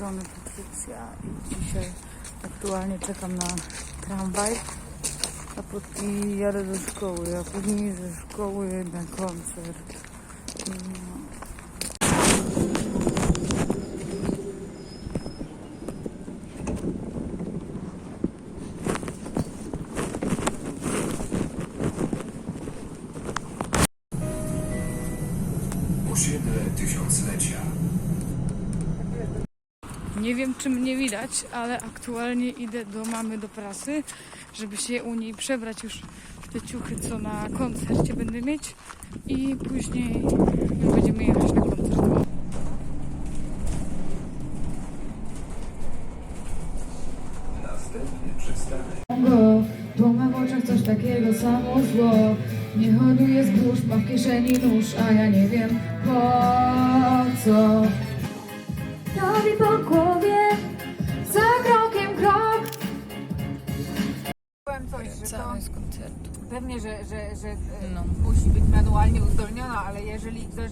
strony Patrycja i dzisiaj aktualnie czekam na tramwaj, a później jadę do szkoły, a później ze szkoły na koncert. Osiedle tysiąclecia. Nie wiem, czy mnie widać, ale aktualnie idę do mamy do prasy, żeby się u niej przebrać już w te ciuchy, co na koncercie będę mieć i później będziemy jechać na koncert. Następny przystanek. go, bo mam w oczach coś takiego samo zło. Nie hoduje zbóż, ma w kieszeni nóż, a ja nie wiem po co. Robi po głowie, za krokiem krok. Powiem coś, że to Cały z koncertu. pewnie, że, że, że e, No. musi być manualnie uzdolniona, ale jeżeli ktoś